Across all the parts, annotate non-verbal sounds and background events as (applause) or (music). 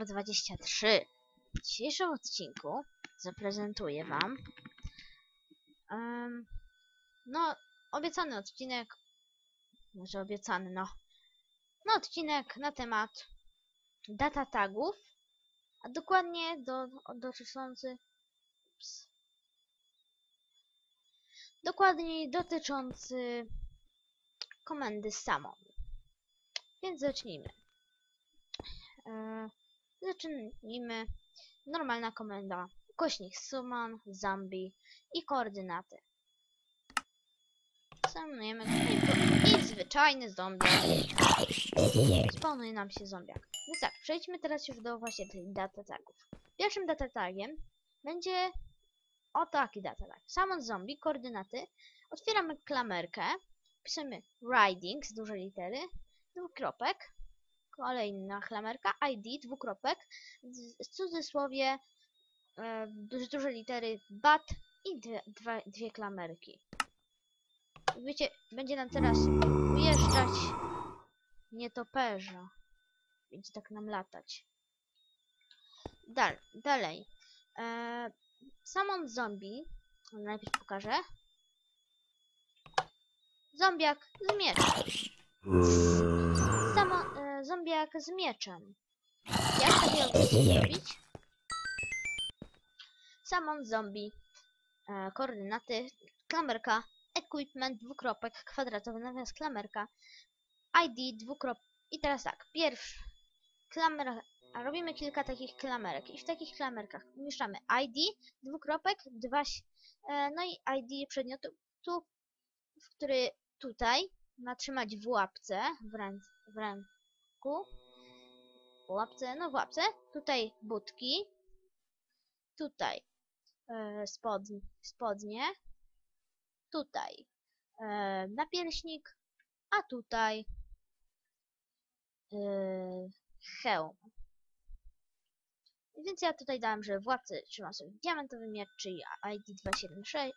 jestem Error23. W dzisiejszym odcinku zaprezentuję wam em, no, obiecany odcinek, może obiecany, no, no odcinek na temat data tagów, a dokładnie do, dotyczący ups, dokładniej dotyczący komendy summon. Więc zacznijmy. Zacznijmy. Normalna komenda. Kośnik summon, zombie i koordynaty. Summonujemy i, zwyczajny zombiak. Spawnuje nam się zombiak. Więc tak, przejdźmy teraz już do właśnie tych data tagów. Pierwszym data tagiem będzie o taki data tag. Summon zombie, koordynaty. Otwieramy klamerkę. Pisamy riding z dużej litery. Dwukropek kolejna klamerka, ID, dwukropek, w cudzysłowie e, duże, duże litery BAT i dwie, dwa, dwie klamerki. Wiecie, będzie nam teraz ujeżdżać nietoperza. Będzie tak nam latać. Dal, dalej. E, Summon zombie. Najpierw pokażę. Zombiak z mieczem. E, zombiak z mieczem. Jak takiego zrobić? Summon zombie. E, koordynaty. Klamerka. Equipment. Dwukropek. Kwadratowy nawias klamerka. ID. Dwukrop... I teraz tak. Pierwszy. Klamera. A robimy kilka takich klamerek. I w takich klamerkach umieszczamy ID. Dwukropek. Dwa... E, no i ID przedmiotu, tu, w który tutaj ma trzymać w łapce, w, ręc, w ręku, w łapce, no w łapce, tutaj budki, tutaj e, spod, spodnie, tutaj e, napierśnik, a tutaj e, hełm. Więc ja tutaj dałem, że w łapce trzymam sobie diamentowy miecz, czyli ID 276,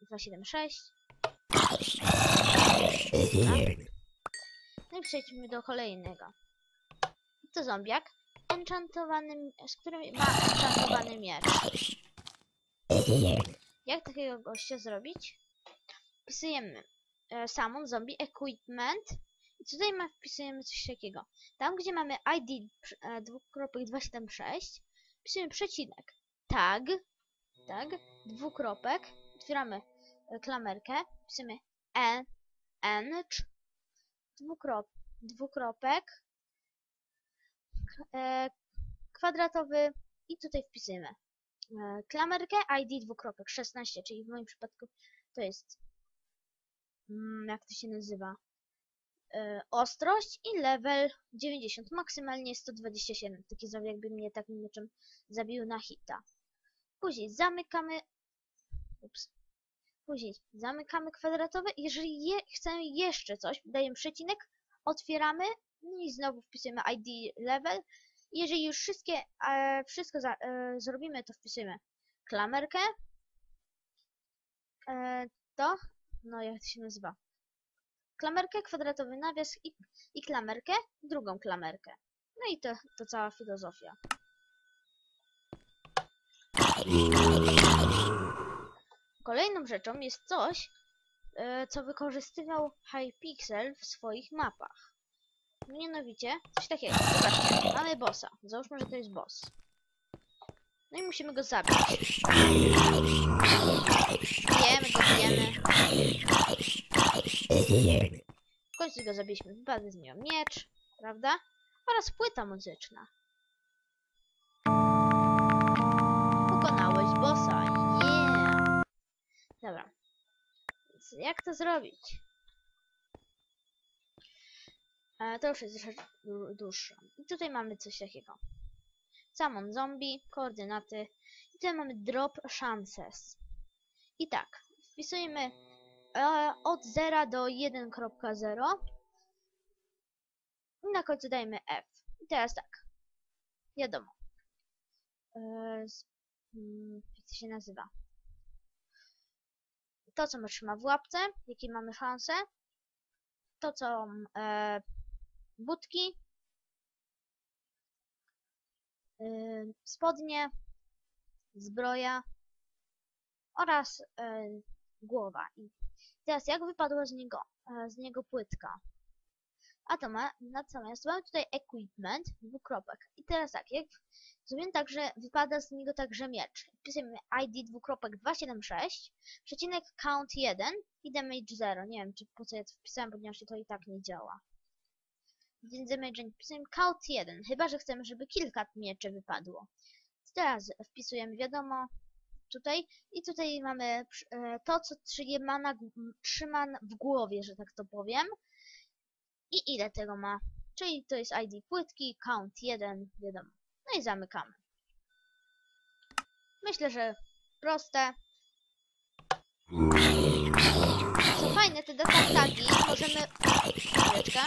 276 no i przejdźmy do kolejnego. To zombiak, enchantowany, z którym ma enchantowany miecz. Jak takiego gościa zrobić? Wpisujemy e, summon, zombie, equipment i tutaj ma, wpisujemy coś takiego. Tam, gdzie mamy ID e, dwukropek 276, wpisujemy przecinek, tag, tag, dwukropek, otwieramy e, klamerkę, wpisujemy en, ench, dwukrop, dwukropek, e, kwadratowy i tutaj wpisujemy e, klamerkę ID dwukropek 16, czyli w moim przypadku to jest mm, jak to się nazywa e, ostrość i level 90, maksymalnie 127, taki zabieg jakby mnie takim niczym zabił na hita. Później zamykamy ups, Później zamykamy kwadratowe. Jeżeli je, chcemy jeszcze coś, dajemy przecinek, otwieramy no i znowu wpisujemy ID level. Jeżeli już wszystkie, e, wszystko za, e, zrobimy, to wpisujemy klamerkę. E, to, no jak to się nazywa? Klamerkę, kwadratowy nawias i, i klamerkę, drugą klamerkę. No i to, to cała filozofia. (laughs) Kolejną rzeczą jest coś, e, co wykorzystywał Hypixel w swoich mapach. Mianowicie coś takiego. Zobaczcie, mamy bossa. Załóżmy, że to jest boss. No i musimy go zabić. Bijemy go, bijemy. W końcu go zabiliśmy. Wypadł z niego miecz, prawda? Oraz płyta muzyczna. Dobra. Więc jak to zrobić? E, to już jest rzecz dłu- dłuższa. I tutaj mamy coś takiego. Summon zombie, koordynaty. I tutaj mamy drop chances. I tak, wpisujemy e, od 0 do 1.0 i na końcu dajemy F. I teraz tak. Wiadomo. E, z, mm, jak to się nazywa? To, co trzyma w łapce, jakie mamy szanse, to, co e, budki y, spodnie, zbroja oraz y, głowa. I teraz jak wypadła z niego, e, z niego płytka? A to ma, natomiast mamy tutaj equipment, dwukropek. I teraz tak, jak zrobimy tak, że wypada z niego także miecz. Wpisujemy ID dwukropek 276, przecinek count 1 i damage 0. Nie wiem, czy po co ja to wpisałem, ponieważ to i tak nie działa. Więc damage wpisujemy count 1, chyba, że chcemy, żeby kilka mieczy wypadło. Teraz wpisujemy wiadomo tutaj i tutaj mamy e, to, co trzyma, na, trzyma w głowie, że tak to powiem. I ile tego ma. Czyli to jest ID płytki, count 1, wiadomo. No i zamykamy. Myślę, że proste. Fajne, te data tagi możemy... Chwileczkę.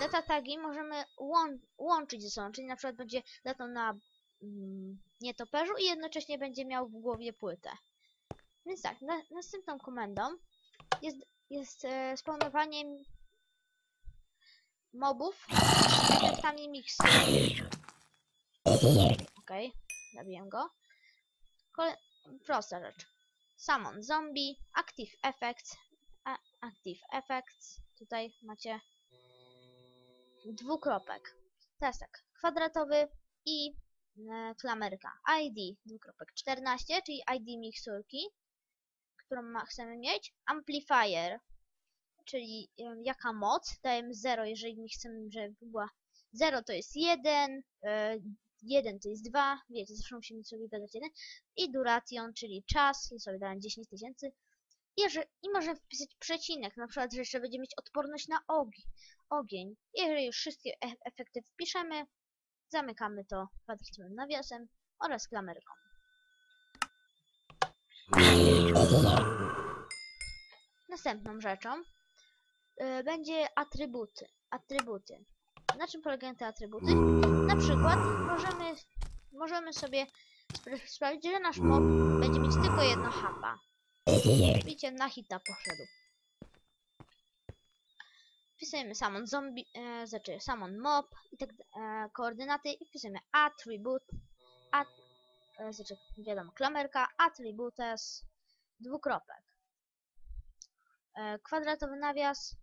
Data tagi możemy łą łączyć ze sobą, czyli na przykład będzie datą na mm, nietoperzu i jednocześnie będzie miał w głowie płytę. Więc tak, na, następną komendą jest, jest e, spawnowanie mobów z efektami miksu. Okej, zabiję go. Kole prosta rzecz. Summon zombie, active effects, active effects. Tutaj macie dwukropek. Teraz tak, kwadratowy i e, klamerka. ID dwukropek 14, czyli ID miksurki, którą chcemy mieć. Amplifier, czyli e, jaka moc. Dajemy 0, jeżeli nie chcemy, żeby była 0 to jest 1, e, 1 to jest 2, wiecie, zawsze musimy sobie dodać 1. I duration, czyli czas, i sobie dałem 10 tysięcy. I możemy wpisać przecinek, na przykład, że jeszcze będzie mieć odporność na ogień. Jeżeli już wszystkie e efekty wpiszemy, zamykamy to kwadratowym nawiasem oraz klamerką. Następną rzeczą y, będzie atrybuty. Atrybuty. Na czym polegają te atrybuty? Na przykład możemy, możemy sobie spra sprawić, że nasz mob będzie mieć tylko jedno hapa. Widzicie, na hita poszedł. Wpisujemy summon zombie, e, znaczy summon mob i tak e, koordynaty i wpisujemy attribute, at, e, znaczy wiadomo, klamerka, attributes, dwukropek. E, kwadratowy nawias,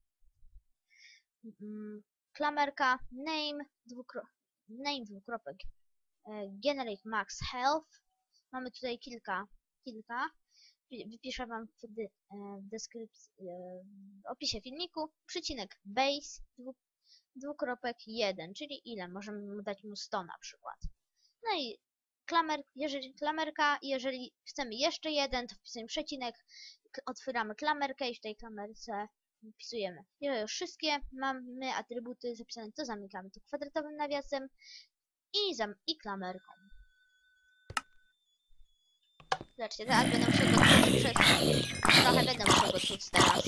mm, klamerka, name, dwukro, name dwukropek, e, generate max health. Mamy tutaj kilka, kilka. Wy- Wypiszę wam w, dy, deskrypcji, w opisie filmiku, przycinek base, dwu, dwukropek 1, czyli ile? Możemy dać mu 100 na przykład. No i klamer, jeżeli, klamerka, jeżeli chcemy jeszcze jeden, to wpisujemy przecinek, otwieramy klamerkę i w tej klamerce wpisujemy. Jeżeli już wszystkie mamy atrybuty zapisane, to zamykamy to kwadratowym nawiasem i, zam i klamerką. Zobaczcie, teraz będę musiał go tłuc przez... Trochę będę musiał go tłuc teraz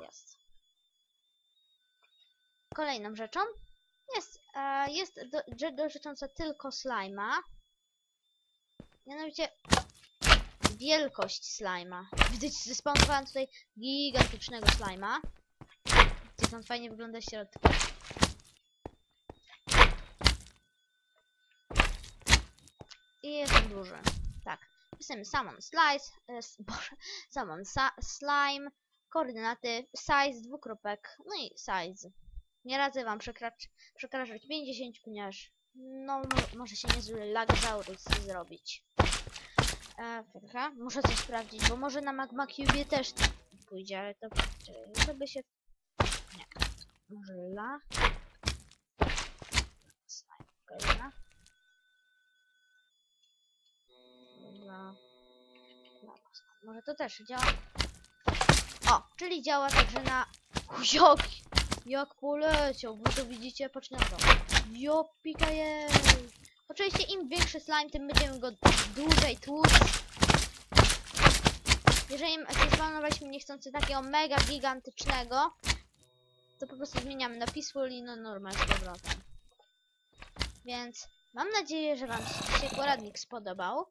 jest. Kolejną rzeczą jest, e, jest do, dotycząca tylko slajma. Mianowicie wielkość slajma. Widzicie, zespawnowałem tutaj gigantycznego slajma. Widzicie, on fajnie wygląda w środku. I jest on duży. Tak. Wpisujemy summon slice, e, (laughs) boże, summon slime, koordynaty, size, dwukropek, no i size. Nie radzę wam przekracz przekraczać 50, ponieważ no mo może się niezły lagzaurus zrobić. E, muszę coś sprawdzić, bo może na Magma Cube też pójdzie, ale to żeby się... Nie. Może la... Okej, la. Dla Może to też działa. O, czyli działa także na. Jak, jak poleciał, bo to widzicie, patrzcie na to. Jo, pika jej. Oczywiście im większy slime, tym będziemy go dłużej tłuc. Jeżeli zespawnować niechcący takiego mega gigantycznego, to po prostu zmieniamy na peaceful i na normal z powrotem. Więc mam nadzieję, że wam się poradnik spodobał.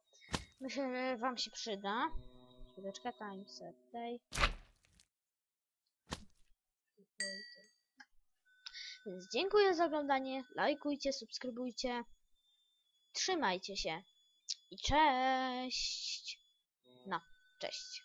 Myślę, że wam się przyda. Chwileczkę, time set day. Więc dziękuję za oglądanie, lajkujcie, subskrybujcie, trzymajcie się i cześć! No, cześć.